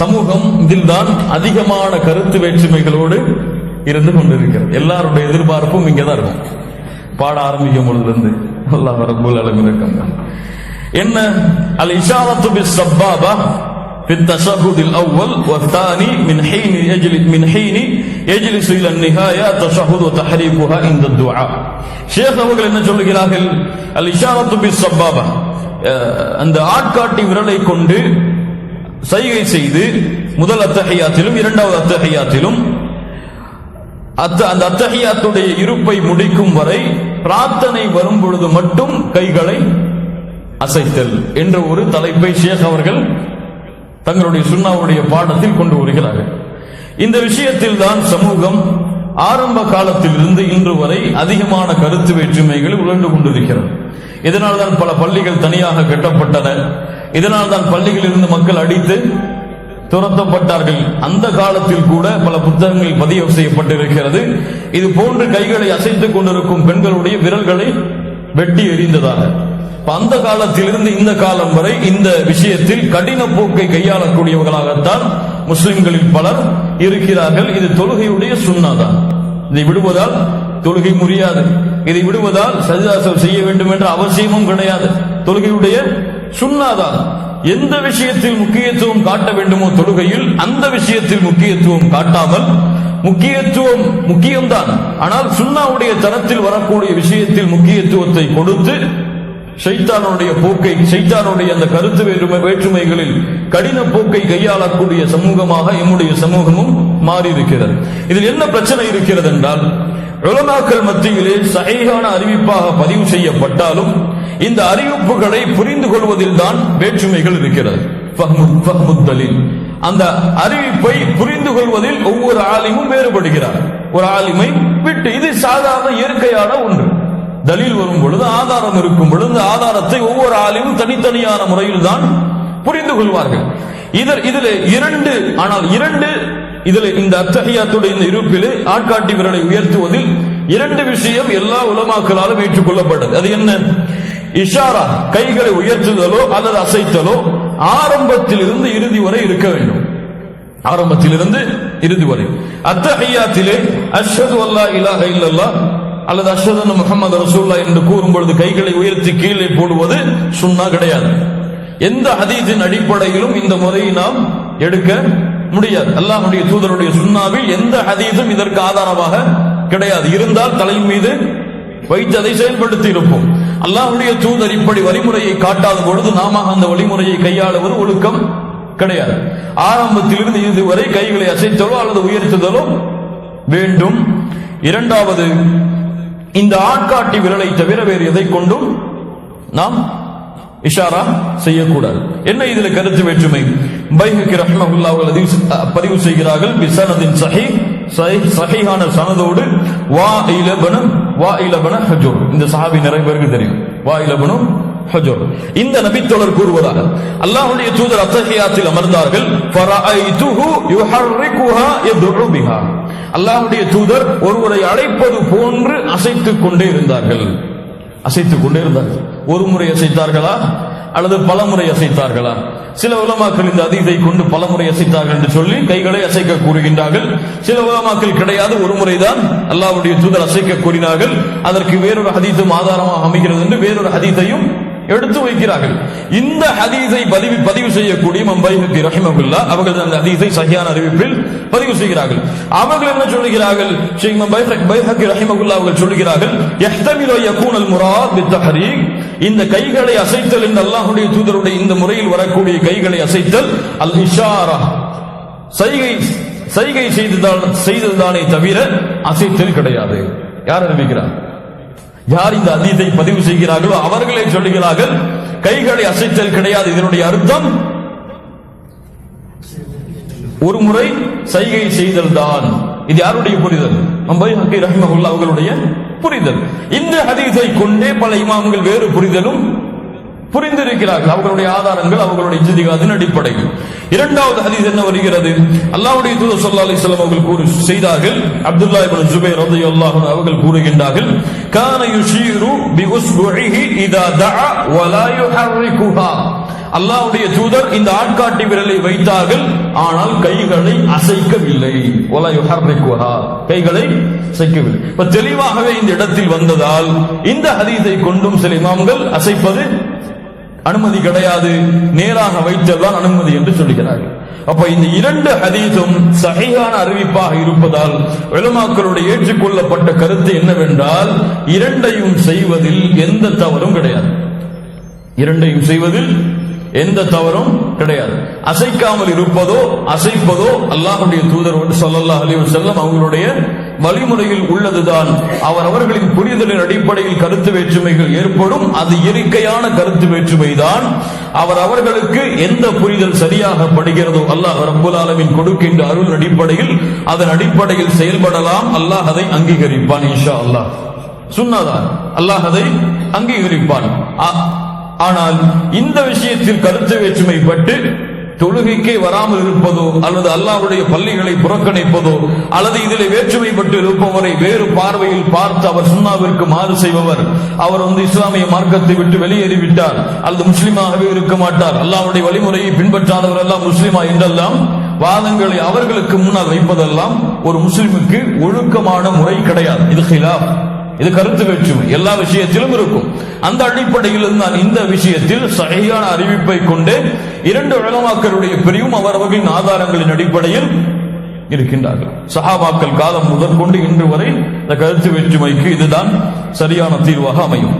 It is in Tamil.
சமூகம் இதில்தான் அதிகமான கருத்து வேற்றுமைகளோடு இருந்து கொண்டிருக்கிறது எல்லாருடைய எதிர்பார்ப்பும் இங்கதான் இருக்கும் பாட ஆரம்பிக்கும் பொழுதிலிருந்து அல்லாஹ் ரப்பல் ஆலமீன் இருக்காங்க என்ன அல் இஷாரத்து பிஸ் சப்பாபா في التشهد الأول والثاني من حين يجلس من حين يجلس إلى النهاية تشهد وتحريكها عند الدعاء ஷேக் அவர்கள் என்ன சொல்லுகிறார்கள் அல் இஷாரத்து பி சப்பாபா அந்த ஆட்காட்டி விரலை கொண்டு சைகை செய்து முதல் அத்தகையாத்திலும் இரண்டாவது அத்தகையாத்திலும் அத்த அந்த அத்தகையாத்துடைய இருப்பை முடிக்கும் வரை பிரார்த்தனை வரும் பொழுது மட்டும் கைகளை அசைத்தல் என்ற ஒரு தலைப்பை ஷேக் அவர்கள் தங்களுடைய சுண்ணாவுடைய பாடத்தில் கொண்டு வருகிறார்கள். இந்த விஷயத்தில் தான் சமூகம் ஆரம்ப காலத்தில் இருந்து இன்று வரை அதிகமான கருத்து வேற்றுமைகள் உழண்டு கொண்டிருக்கிறது. இதனால் தான் பல பள்ளிகள் தனியாக கட்டப்பட்டன. இதனால் தான் பள்ளிகளில் இருந்து மக்கள் அடித்து துரத்தப்பட்டார்கள். அந்த காலத்தில் கூட பல புத்தகங்கள் பதிவு செய்யப்பட்டிருக்கிறது. இது போன்று கைகளை அசைத்துக் கொண்டிருக்கும் பெண்களுடைய விரல்களை வெட்டி எறிந்ததாக. அந்த காலத்திலிருந்து இந்த காலம் வரை இந்த விஷயத்தில் கடின போக்கை கையாளக்கூடியவர்களாகத்தான் முஸ்லிம்களில் பலர் இருக்கிறார்கள். இது தொழுகையுடைய சுண்ணாதான். இதை விடுவதால் தொழுகை முடியாது இதை விடுவதால் சஜிதாசம் செய்ய வேண்டும் என்ற அவசியமும் கிடையாது. தொழுகையுடைய சுண்ணாதான் எந்த விஷயத்தில் முக்கியத்துவம் காட்ட வேண்டுமோ தொழுகையில் அந்த விஷயத்தில் முக்கியத்துவம் காட்டாமல் முக்கியத்துவம் முக்கியம்தான். ஆனால் சுண்ணாவுடைய தரத்தில் வரக்கூடிய விஷயத்தில் முக்கியத்துவத்தை கொடுத்து சைத்தானுடைய போக்கை சைத்தானுடைய அந்த கருத்து வேற்றுமை வேற்றுமைகளில் கடின போக்கை கையாளக்கூடிய சமூகமாக எம்முடைய சமூகமும் மாறி இருக்கிறது இதில் என்ன பிரச்சனை இருக்கிறது என்றால் உலமாக்கள் மத்தியிலே சகைகான அறிவிப்பாக பதிவு செய்யப்பட்டாலும் இந்த அறிவிப்புகளை புரிந்து கொள்வதில் தான் வேற்றுமைகள் இருக்கிறது. தலீல். அந்த அறிவிப்பை புரிந்து கொள்வதில் ஒவ்வொரு ஆலிமும் வேறுபடுகிறார். ஒரு ஆலிமை விட்டு இது சாதாரண இயற்கையான ஒன்று. தலீல் வரும் பொழுது ஆதாரம் இருக்கும் பொழுது ஆதாரத்தை ஒவ்வொரு ஆலிமும் தனித்தனியான முறையில் தான் புரிந்து கொள்வார்கள். இதில் இதில் இரண்டு ஆனால் இரண்டு இதில் இந்த அத்தகையாத்துடைய இந்த இருப்பிலே ஆட்காட்டி விரலை உயர்த்துவதில் இரண்டு விஷயம் எல்லா உலமாக்களாலும் ஏற்றுக்கொள்ளப்பட்டது. அது என்ன? இஷாரா கைகளை உயர்த்துதலோ அல்லது அசைத்தலோ ஆரம்பத்தில் இருந்து இறுதி வரை இருக்க வேண்டும். ஆரம்பத்திலிருந்து இறுதி வரை. அத்தஹியாத்திலே அஷது அல்லா இலாஹ இல்லல்லா அல்லது அஷதன் முகமது ரசூல்லா என்று கூறும் பொழுது கைகளை உயர்த்தி கீழே போடுவது சுண்ணா கிடையாது. எந்த ஹதீஸின் அடிப்படையிலும் இந்த முறையை நாம் எடுக்க முடியாது. அல்லாஹுடைய தூதருடைய சுண்ணாவில் எந்த ஹதீஸும் இதற்கு ஆதாரமாக கிடையாது. இருந்தால் தலையின் மீது வைத்து அதை செயல்படுத்தி இருப்போம் அல்லாஹுடைய தூதர் இப்படி வழிமுறையை காட்டாத பொழுது நாம அந்த வழிமுறையை கையாளுவது ஒழுக்கம் கிடையாது. ஆரம்பத்திலிருந்து இதுவரை கைகளை அசைத்தலோ அல்லது உயர்த்துதலோ வேண்டும். இரண்டாவது இந்த ஆட்காட்டி விரலை தவிர வேறு எதை கொண்டும் நாம் இஷாரா செய்யக்கூடாது. என்ன இதுல கருத்து வேற்றுமை? பைஹக்கி ரஹ்மகுல்லா அவர்கள் பதிவு செய்கிறார்கள் பிசனதின் சஹி சஹி- சஹீஹான சனதோடு வா இலபன வா இலபன ஹஜூர். இந்த சஹாபி நிறைய பேருக்கு தெரியும். வா இலபனும் ஹஜூர். இந்த நபித்தோழர் கூறுவதாக அல்லாஹுடைய தூதர் அத்தகையாத்தில் அமர்ந்தார்கள் ஃபரஐதுஹு யுஹர்ரிகுஹா யதுஉ பிஹா. அல்லாஹ்வுடைய தூதர் ஒருவரை அழைப்பது போன்று அசைத்துக் கொண்டே இருந்தார்கள். அசைத்துக் கொண்டே இருந்தார்கள். ஒரு முறை அசைத்தார்களா? அல்லது பல முறை அசைத்தார்களா? சில உலமாக்கள் இந்த அதீதை கொண்டு பல முறை அசைத்தார்கள் என்று சொல்லி கைகளை அசைக்க கூறுகின்றார்கள். சில உலமாக்கள் கிடையாது ஒரு முறைதான் அல்லாவுடைய தூதர் அசைக்க கூறினார்கள். அதற்கு வேறொரு அதீதம் ஆதாரமாக அமைகிறது என்று வேறொரு ஹதீஸையும் எடுத்து வைக்கிறார்கள். இந்த ஹதீஸை பதிவு பதிவு செய்யக்கூடிய மம்பைஹக்கி ரஹிமகுல்லா அவர்கள் அந்த ஹதீஸை சரியான அறிவிப்பில் பதிவு செய்கிறார்கள். அவர்கள் என்ன சொல்லுகிறார்கள்? ஷேக் மம்பைஹக் ரஹிமகுல்லா அவர்கள் சொல்லுகிறார்கள் எஹ்தமிலோ யகூனல் முராத் பித்தஹரீக் இந்த கைகளை அசைத்தல் இந்த அல்லாஹுடைய தூதருடைய இந்த முறையில் வரக்கூடிய கைகளை அசைத்தல் அல் இஷாரா. சைகை சைகை செய்ததால் செய்ததுதானே தவிர அசைத்தல் கிடையாது. யார் அறிவிக்கிறார்? யார் இந்த அதீதை பதிவு செய்கிறார்களோ அவர்களே சொல்லுகிறார்கள் கைகளை அசைத்தல் கிடையாது இதனுடைய அர்த்தம் ஒரு முறை சைகை செய்தல் தான். இது யாருடைய புரிதல்? அம்பை ஹக்கி ரஹ்மகுல்லா அவர்களுடைய புரிதல். இந்த ஹதீஸை கொண்டே பல இமாம்கள் வேறு புரிதலும் புரிந்திருக்கிறார்கள். அவர்களுடைய ஆதாரங்கள் அவர்களுடைய இஜதிகாதின் அடிப்படையில். இரண்டாவது ஹதீஸ் என்ன வருகிறது? அல்லாவுடைய தூதர் சொல்லா அலி சொல்லம் அவர்கள் கூறு செய்தார்கள். அப்துல்லா இபின் ஜுபைர் ரதி அல்லாஹ் அவர்கள் கூறுகின்றார்கள் கான யுஷீரு பி உஸ்புஹி இதா தஅ வலா யுஹர்ரிகுஹா. அல்லாவுடைய தூதர் இந்த ஆட்காட்டி விரலை வைத்தார்கள் ஆனால் கைகளை அசைக்கவில்லை. கைகளை அசைக்கவில்லை. தெளிவாகவே இந்த இடத்தில் வந்ததால் இந்த ஹதீஸை கொண்டும் சில இமாம்கள் அசைப்பது அனுமதி கிடையாது. நேராக வைத்தல்தான் அனுமதி என்று சொல்லுகிறார்கள். அப்ப இந்த இரண்டு ஹதீஸும் சகையான அறிவிப்பாக இருப்பதால் வெளமாக்களுடைய ஏற்றுக்கொள்ளப்பட்ட கருத்து என்னவென்றால் இரண்டையும் செய்வதில் எந்த தவறும் கிடையாது. இரண்டையும் செய்வதில் எந்த தவறும் கிடையாது. அசைக்காமல் இருப்பதோ அசைப்பதோ அல்லாஹுடைய தூதர் சொல்லல்லா அலிவன் செல்லம் அவங்களுடைய வழிமுறையில் உள்ளதுதான். அவர் அவர்களின் புரிதலின் அடிப்படையில் கருத்து வேற்றுமைகள் ஏற்படும். அது இயற்கையான கருத்து வேற்றுமை தான் அவர் அவர்களுக்கு எந்த புரிதல் சரியாக படுகிறதோ அல்லாஹ் ரப்புல் ஆலமின் கொடுக்கின்ற அருள் அடிப்படையில் அதன் அடிப்படையில் செயல்படலாம். அல்லாஹ் அதை அங்கீகரிப்பான் இன்ஷா அல்லாஹ். சுன்னதான் அல்லாஹ் அதை அங்கீகரிப்பான். ஆனால் இந்த விஷயத்தில் கருத்து வேற்றுமை பட்டு தொழுகைக்கே வராமல் இருப்பதோ அல்லது அல்லாவுடைய பள்ளிகளை புறக்கணிப்பதோ அல்லது இதில் வேற்றுமை பட்டு இருப்பவரை வேறு பார்வையில் பார்த்து அவர் சுண்ணாவிற்கு மாறு செய்பவர். அவர் வந்து இஸ்லாமிய மார்க்கத்தை விட்டு வெளியேறிவிட்டார். அல்லது முஸ்லீமாகவே இருக்க மாட்டார். அல்லாவுடைய வழிமுறையை பின்பற்றாதவர் எல்லாம் முஸ்லீமா என்றெல்லாம் வாதங்களை அவர்களுக்கு முன்னால் வைப்பதெல்லாம் ஒரு முஸ்லிமுக்கு ஒழுக்கமான முறை கிடையாது. இது ஹிலாப் இது கருத்து வேற்றுமை. எல்லா விஷயத்திலும் இருக்கும். அந்த அடிப்படையில் தான் இந்த விஷயத்தில் சரியான அறிவிப்பை கொண்டு இரண்டு உலமாக்களுடைய பிரிவும் அவரவர்களின் ஆதாரங்களின் அடிப்படையில் இருக்கின்றார்கள். சஹாபாக்கள் காலம் முதற்கொண்டு இன்று வரை இந்த கருத்து வேற்றுமைக்கு இதுதான் சரியான தீர்வாக அமையும்.